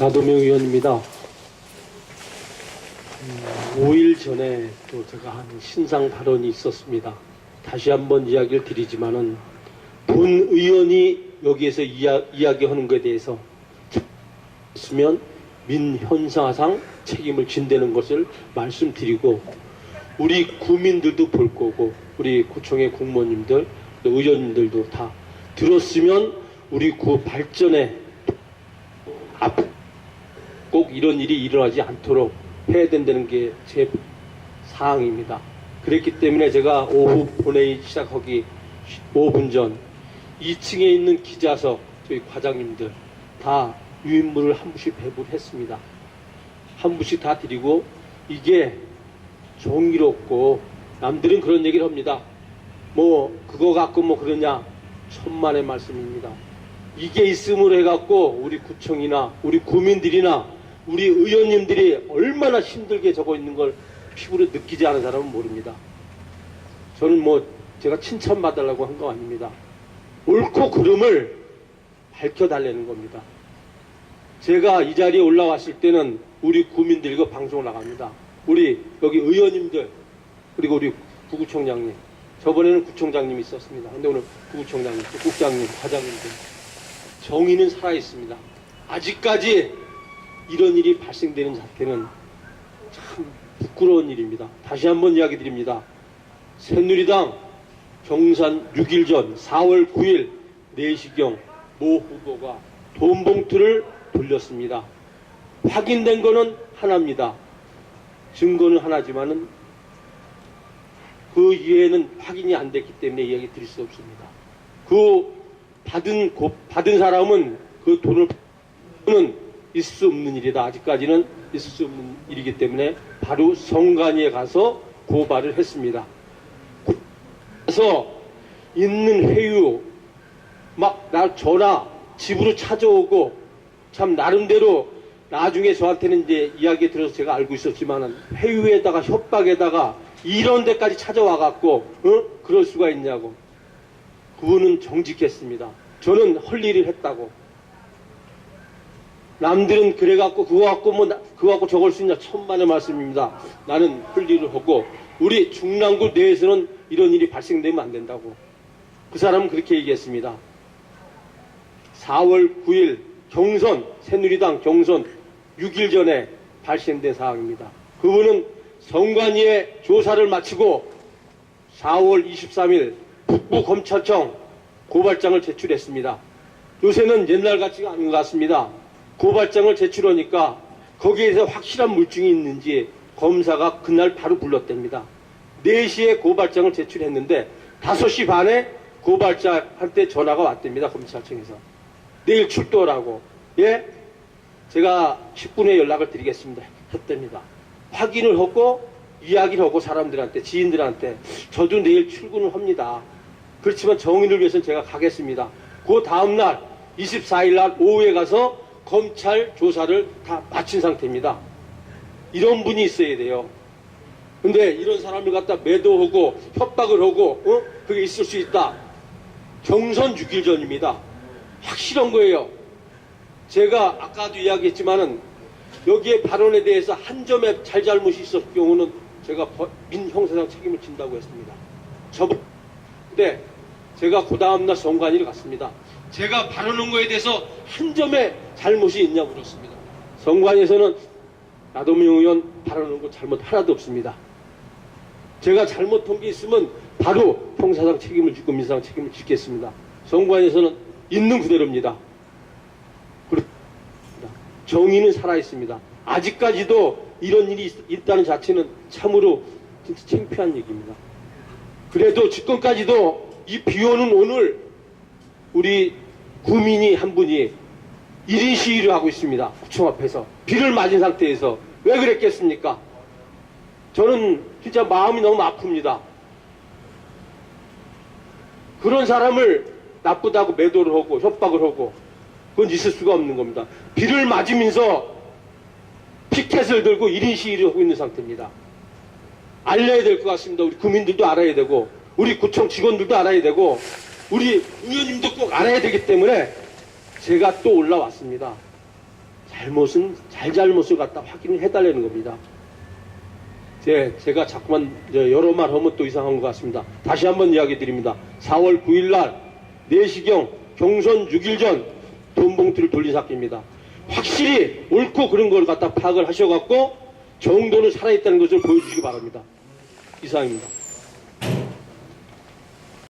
나도명 의원입니다. 5일 전에 또 제가 한 신상 발언이 있었습니다. 다시 한번 이야기를 드리지만은 본 의원이 여기에서 이야, 이야기하는 것에 대해서 있으면 민현상상 책임을 진다는 것을 말씀드리고 우리 구민들도 볼 거고 우리 구청의 공무원님들 또 의원님들도 다 들었으면 우리 구 발전에 앞 꼭 이런 일이 일어나지 않도록 해야 된다는 게 제 사항입니다. 그랬기 때문에 제가 오후 본회의 시작하기 5분 전 2층에 있는 기자석 저희 과장님들 다 유인물을 한 분씩 배부를 했습니다. 한 분씩 다 드리고 이게 정의롭고 남들은 그런 얘기를 합니다. 뭐 그거 갖고 뭐 그러냐 천만의 말씀입니다. 이게 있음으로 해갖고 우리 구청이나 우리 구민들이나 우리 의원님들이 얼마나 힘들게 적어 있는 걸 피부로 느끼지 않은 사람은 모릅니다. 저는 뭐 제가 칭찬받으려고 한 거 아닙니다. 옳고 그름을 밝혀달라는 겁니다. 제가 이 자리에 올라왔을 때는 우리 구민들 이거 방송 나갑니다. 우리 여기 의원님들 그리고 우리 부구청장님 저번에는 구청장님이 있었습니다. 근데 오늘 부구청장님, 또 국장님, 과장님들 정의는 살아 있습니다. 아직까지 이런 일이 발생되는 사태는 참 부끄러운 일입니다. 다시 한번 이야기 드립니다. 새누리당 경산 6일 전 4월 9일 4시경 모 후보가 돈 봉투를 돌렸습니다. 확인된 거는 하나입니다. 증거는 하나지만은 그 이외에는 확인이 안 됐기 때문에 이야기 드릴 수 없습니다. 그 받은 고- 받은 사람은 그 돈을 는 있을 수 없는 일이다. 아직까지는 있을 수 없는 일이기 때문에 바로 성관위에 가서 고발을 했습니다. 그래서 있는 회유 막 나 전화 집으로 찾아오고 참 나름대로 나중에 저한테는 이제 이야기 들어서 제가 알고 있었지만은 회유에다가 협박에다가 이런 데까지 찾아와 갖고 어? 그럴 수가 있냐고 그분은 정직했습니다. 저는 헐 일을 했다고 남들은 그래 갖고 그거 갖고 뭐 나- 그거 갖고 저걸 수 있냐 천만의 말씀입니다. 나는 할 일을 하고 우리 중랑구 내에서는 이런 일이 발생되면 안 된다고 그 사람은 그렇게 얘기했습니다. 4월 9일 경선 새누리당 경선 6일 전에 발생된 사항입니다. 그분은 성관위의 조사를 마치고 4월 23일 북부검찰청 고발장을 제출했습니다. 요새는 옛날 같지가 않은 것 같습니다. 고발장을 제출하니까 거기에서 확실한 물증이 있는지 검사가 그날 바로 불렀답니다. 4시에 고발장을 제출했는데 5시 반에 고발자한테 전화가 왔답니다. 검찰청에서. 내일 출두하라고. 예? 제가 10분에 연락을 드리겠습니다. 했답니다. 확인을 하고 이야기를 하고 사람들한테 지인들한테 저도 내일 출근을 합니다. 그렇지만 정의를 위해서는 제가 가겠습니다. 그 다음날 24일 날 오후에 가서 검찰 조사를 다 마친 상태입니다. 이런 분이 있어야 돼요. 근데 이런 사람을 갖다 매도하고 협박을 하고 어? 그게 있을 수 있다. 경선 6일 전입니다. 확실한 거예요. 제가 아까도 이야기했지만은 여기에 발언에 대해서 한 점에 잘잘못이 있었을 경우는 제가 버- 민형사상 책임을 진다고 했습니다. 저번 때 제가 그 다음날 성관위를 갔습니다. 제가 발언한 거에 대해서 한 점에 잘못이 있냐고 물었습니다. 성관위에서는 나도명 의원 발언한 거 잘못 하나도 없습니다. 제가 잘못한 게 있으면 바로 형사상 책임을 짓고 민사상 책임을 짓겠습니다. 성관에서는 있는 그대로입니다. 그렇습니다. 정의는 살아있습니다. 아직까지도 이런 일이 있, 다는 자체는 참으로 진짜 창피한 얘기입니다. 그래도 집권까지도 이 비오는 오늘 우리 구민이 한 분이 1인 시위를 하고 있습니다. 구청 앞에서. 비를 맞은 상태에서. 왜 그랬겠습니까? 저는 진짜 마음이 너무 아픕니다. 그런 사람을 나쁘다고 매도를 하고 협박을 하고 그건 있을 수가 없는 겁니다. 비를 맞으면서 피켓을 들고 1인 시위를 하고 있는 상태입니다. 알려야 될 것 같습니다. 우리 국민들도 알아야 되고 우리 구청 직원들도 알아야 되고 우리 의원님도 꼭 알아야 되기 때문에 제가 또 올라왔습니다. 잘 잘못은 잘잘못을 갖다 확인을 해달라는 겁니다. 제, 제가 자꾸만 여러 말 하면 또 이상한 것 같습니다. 다시 한번 이야기 드립니다. 4월 9일 날 4시경 경선 6일 전 돈봉투를 돌린 사건입니다. 확실히 옳고 그런 걸 갖다 파악을 하셔갖고 정도는 살아있다는 것을 보여주시기 바랍니다. 이상입니다.